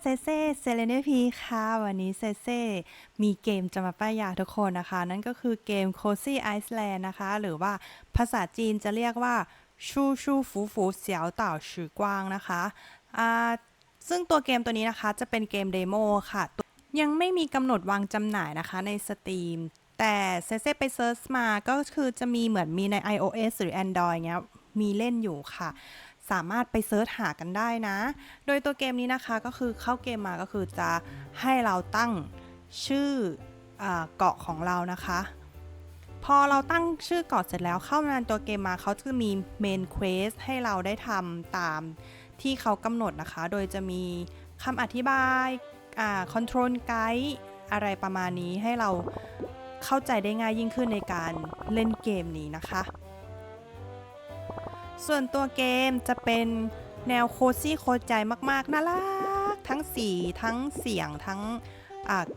เซเซเซเลเนพีค่ะ วันนี้เซเซมีเกมจะมาป้ายยาทุกคนนะคะ นั่นก็คือเกม Cozy Iceland นะคะ หรือว่าภาษาจีนจะเรียกว่า ชูชูฟูฟูเสียวเต่าชือกว้างนะคะอ่าซึ่งตัวเกมตัวนี้นะคะจะเป็นเกมเดโมค่ะ ยังไม่มีกำหนดวางจำหน่ายนะคะในสตรีมแต่เซเซไปเซิร์ชมาก็คือจะมีเหมือนมีใน iOS หรือ Android เงี้ยมีเล่นอยู่ค่ะ สามารถไปเซิร์ชหากันได้นะ โดยตัวเกมนี้นะคะก็คือเข้าเกมมาก็คือจะให้เราตั้งชื่ออเกาะของเรานะคะ พอเราตั้งชื่อเกาะเสร็จแล้วเข้ามาในตัวเกมมาเขาจะมีเมนเควสให้เราได้ทำตามที่เขากำหนดนะคะ โดยจะมีคำอธิบายคอนโทรลไกด์อะไรประมาณนี้ให้เราเข้าใจได้ง่ายยิ่งขึ้นในการเล่นเกมนี้นะคะ ส่วนตัวเกมจะเป็นแนวโคซี่โคใจมากๆ น่ารัก ทั้งสีทั้งเสียงทั้ง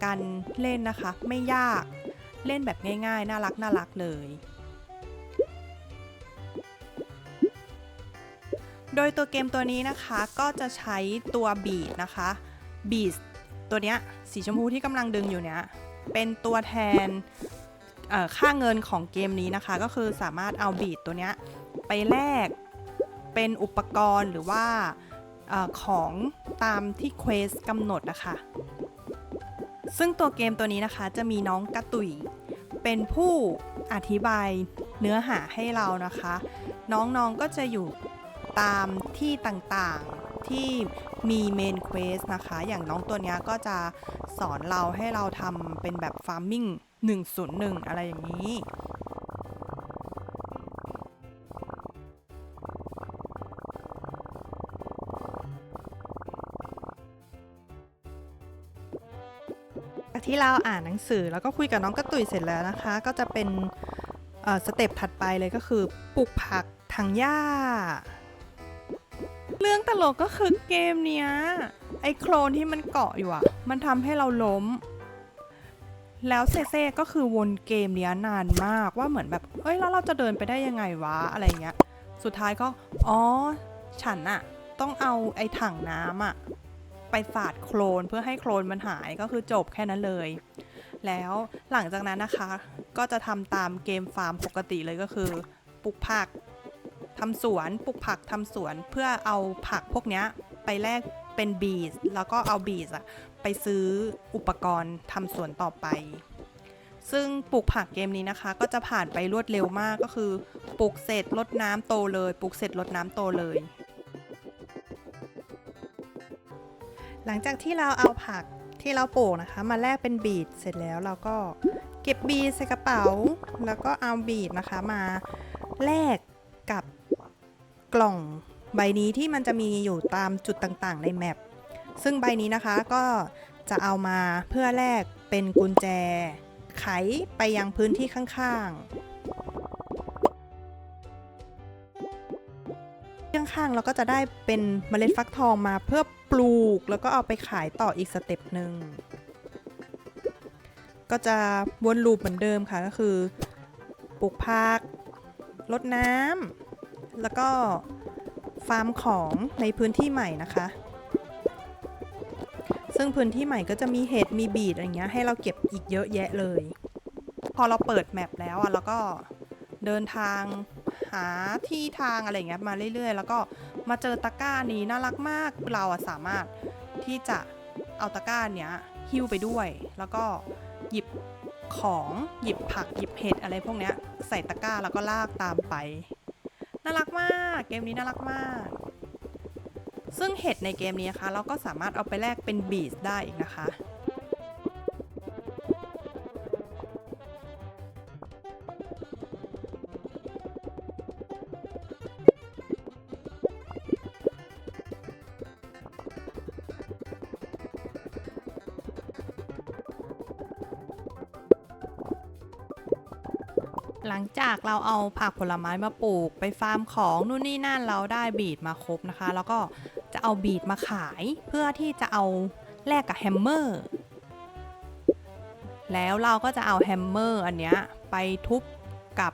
การเล่นนะคะ ไม่ยากเล่นแบบง่ายๆ น่ารักน่ารักเลย โดยตัวเกมตัวนี้นะคะก็จะใช้ตัวบีดนะคะบีดตัวเนี้ยสีชมพูที่กำลังดึงอยู่เนี้ยเป็นตัวแทนค่าเงินของเกมนี้นะคะ ก็คือสามารถเอาบีดตัวเนี้ย ไปแลกเป็นอุปกรณ์หรือว่าอของตามที่เควสกำหนดนะคะ ซึ่งตัวเกมตัวนี้นะคะจะมีน้องกระตุยเป็นผู้อธิบายเนื้อหาให้เรานะคะ น้องๆก็จะอยู่ตามที่ต่างๆที่มีเมนเควสนะคะ อย่างน้องตัวนี้ก็จะสอนเราให้เราทำเป็นแบบฟาร์มมิ่ง101 อะไรอย่างนี้ จากที่เราอ่านหนังสือแล้วก็คุยกับน้องกระตุยเสร็จแล้วนะคะ ก็จะเป็นสเต็ปถัดไปเลยก็คือปลูกผักทางหญ้า เรื่องตลกก็คือเกมเนี้ยไอ้โคลนที่มันเกาะอยู่อะมันทำให้เราล้ม แล้วเซเซ่ก็คือวนเกมเนี้ยนานมากว่าเหมือนแบบเอ้ยแล้วเราจะเดินไปได้ยังไงวะอะไรเงี้ย สุดท้ายก็ อ๋อ ฉันอะต้องเอาไอ้ถังน้ำอะ ไปสาดโคลนเพื่อให้โคลนมันหายก็คือจบแค่นั้นเลย แล้วหลังจากนั้นนะคะ ก็จะทำตามเกมฟาร์มปกติเลยก็คือปลูกผักทำสวนปลูกผักทำสวนเพื่อเอาผักพวกนี้ไปแลกเป็นบีสแล้วก็เอาบีสอะไปซื้ออุปกรณ์ทำสวนต่อไป ซึ่งปลูกผักเกมนี้นะคะ ก็จะผ่านไปรวดเร็วมากก็คือปลูกเสร็จรดน้ำโตเลยปลูกเสร็จรดน้ำโตเลย หลังจากที่เราเอาผักที่เราปลูกนะคะ มาแลกเป็นบีดเสร็จแล้วเราก็เก็บบีดใส่กระเป๋า แล้วก็เอาบีดนะคะมาแลกกับกล่องใบนี้ที่มันจะมีอยู่ตามจุดต่างๆ ในแมปซึ่งใบนี้นะคะก็จะเอามาเพื่อแลกเป็นกุญแจ ไขไปยังพื้นที่ข้างๆข้างๆเราก็จะได้เป็นเมล็ดฟักทองมาเพื่อ ลูกแล้วก็เอาไปขายต่ออีกสเต็ปหนึ่งก็จะวนลูปเหมือนเดิมค่ะก็คือ ปลูกผักรดน้ำแล้วก็ฟาร์มของในพื้นที่ใหม่นะคะ ซึ่งพื้นที่ใหม่ก็จะมีเห็ดมีบีดอะไรเงี้ยให้เราเก็บอีกเยอะแยะเลย พอเราเปิดแมปแล้วอะเราก็เดินทาง หาที่ทางอะไรเงี้ยมาเรื่อยๆ แล้วก็มาเจอตะกร้านี้น่ารักมากเราอะสามารถที่จะเอาตะกร้าเนี้ยหิ้วไปด้วย แล้วก็หยิบของหยิบผักหยิบเห็ดอะไรพวกเนี้ยใส่ตะกร้าแล้วก็ลากตามไปน่ารักมากเกมนี้น่ารักมาก ซึ่งเห็ดในเกมนี้นะคะ เราก็สามารถเอาไปแลกเป็นบีสได้อีกนะคะ หลังจากเราเอาผักผลไม้มาปลูกไปฟาร์มของนู่นนี่นั่นเราได้บีดมาครบนะคะ แล้วก็จะเอาบีดมาขายเพื่อที่จะเอาแลกกับแฮมเมอร์แล้วเราก็จะเอาแฮมเมอร์อันเนี้ยไปทุบกับ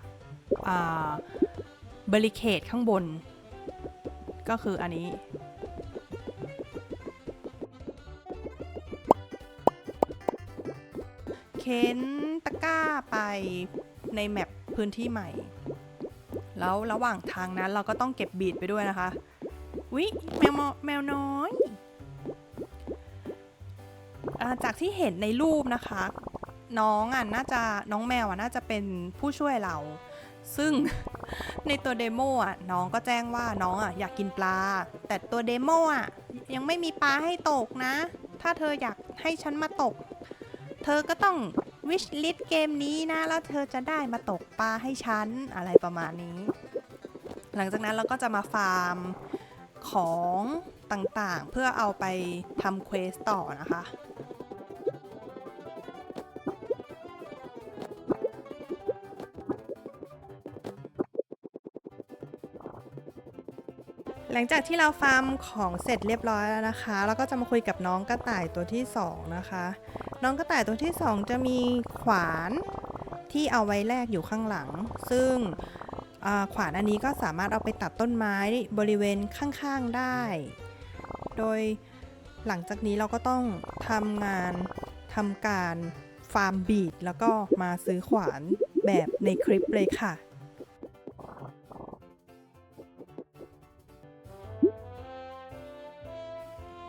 เบริเคดข้างบน ก็คืออันนี้ เข็นตะกร้าไปในแมป พื้นที่ใหม่ แล้วระหว่างทางนั้นเราก็ต้องเก็บบีดไปด้วยนะคะ วิแมวมอแมวน้อยอจากที่เห็นในรูปนะคะ น้องอะน่าจะน้องแมวอะน่าจะเป็นผู้ช่วยเรา ซึ่งในตัวเดโมอะน้องก็แจ้งว่าน้องอะอยากกินปลา แต่ตัวเดโมอะยังไม่มีปลาให้ตกนะ ถ้าเธออยากให้ฉันมาตก เธอก็ต้อง วิชลิสเกมนี้นะ แล้วเธอจะได้มาตกปลาให้ฉัน อะไรประมาณนี้ หลังจากนั้นเราก็จะมาฟาร์มของต่างๆ เพื่อเอาไปทำเควสต่อนะคะหลังจากที่เราฟาร์มของเสร็จเรียบร้อยแล้วนะคะ เราก็จะมาคุยกับน้องกระต่ายตัวที่สองนะคะ น้องกระต่ายตัวที่สองจะมีขวานที่เอาไว้แลกอยู่ข้างหลัง ซึ่งขวานอันนี้ก็สามารถเอาไปตัดต้นไม้บริเวณข้างๆได้ โดยหลังจากนี้เราก็ต้องทำงานทำการฟาร์มบีดแล้วก็มาซื้อขวานแบบในคลิปเลยค่ะ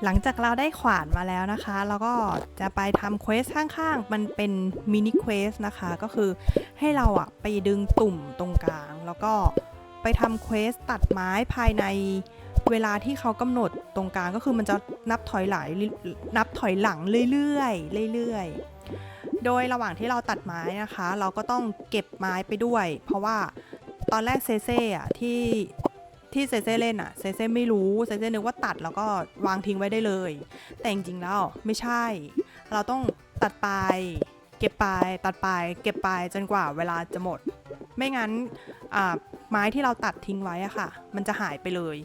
หลังจากเราได้ขวานมาแล้วนะคะ เราก็จะไปทำเควสข้างๆ มันเป็นมินิเควสนะคะ ก็คือให้เราอะไปดึงตุ่มตรงกลาง แล้วก็ไปทำเควสตัดไม้ภายในเวลาที่เขากำหนดตรงกลางก็คือมันจะนับถอยหลังนับถอยหลังเรื่อยๆเรื่อยๆ โดยระหว่างที่เราตัดไม้นะคะ เราก็ต้องเก็บไม้ไปด้วย เพราะว่าตอนแรกเซเซ่อะที่ ที่เซเซ่เล่นอะเซเซ่ไม่รู้เซเซ่นึกว่าตัดแล้วก็วางทิ้งไว้ได้เลย แต่จริงๆแล้วไม่ใช่ เราต้องตัดไป เก็บไปตัดไป เก็บไปจนกว่าเวลาจะหมด ไม่งั้นอ่าไม้ที่เราตัดทิ้งไว้อะค่ะ มันจะหายไปเลย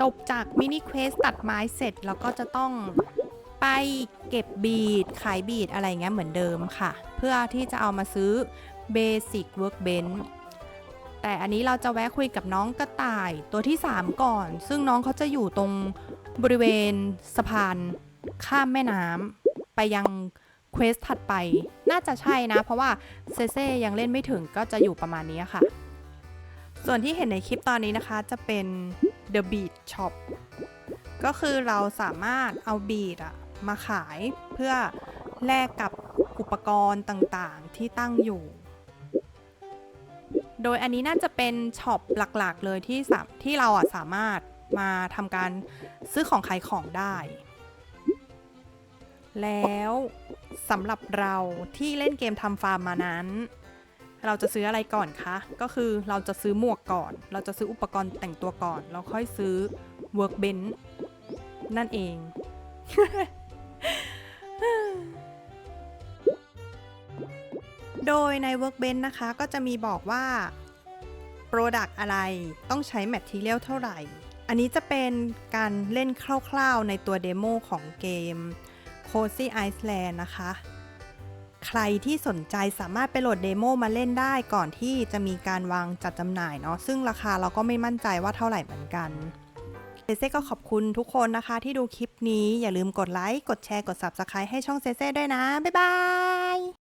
จบจากมินิเควสตัดไม้เสร็จเราก็จะต้องไปเก็บบีดขายบีดอะไรเงี้ยเหมือนเดิมค่ะ เพื่อที่จะเอามาซื้อ Basic Workbench แต่อันนี้เราจะแวะคุยกับน้องกระต่ายตัวที่ 3 ก่อน ซึ่งน้องเขาจะอยู่ตรงบริเวณสะพานข้ามแม่น้ำไปยังเควสถัดไป น่าจะใช่นะ เพราะว่าเซเซ่ยังเล่นไม่ถึงก็จะอยู่ประมาณนี้ค่ะ ส่วนที่เห็นในคลิปตอนนี้นะคะจะเป็น The Beat Shop ก็คือเราสามารถเอาบีดอะมาขายเพื่อแลกกับ อุปกรณ์ต่างๆ ที่ตั้งอยู่ โดยอันนี้น่าจะเป็นช็อปหลักๆ เลยที่สามที่เราอะสามารถมาทำการซื้อของขายของได้ แล้วสำหรับเราที่เล่นเกมทำฟาร์มมานั้น เราจะซื้ออะไรก่อนคะ ก็คือเราจะซื้อหมวกก่อน เราจะซื้ออุปกรณ์แต่งตัวก่อนแล้วค่อยซื้อ workbench นั่นเอง โดยใน workbench นะคะก็จะมีบอกว่า product อะไรต้องใช้ material เท่าไหร่ อันนี้จะเป็นการเล่นคร่าวๆในตัวเดโมของเกม Cozy Iceland นะคะ ใครที่สนใจสามารถไปโหลดเดโมมาเล่นได้ก่อนที่จะมีการวางจัดจำหน่ายเนาะซึ่งราคาเราก็ไม่มั่นใจว่าเท่าไหร่เหมือนกันเซเซ่ก็ขอบคุณทุกคนนะคะที่ดูคลิปนี้อย่าลืมกดไลค์ กดแชร์ กด Subscribe ให้ช่องเซเซ่ด้วยนะ บ๊ายบาย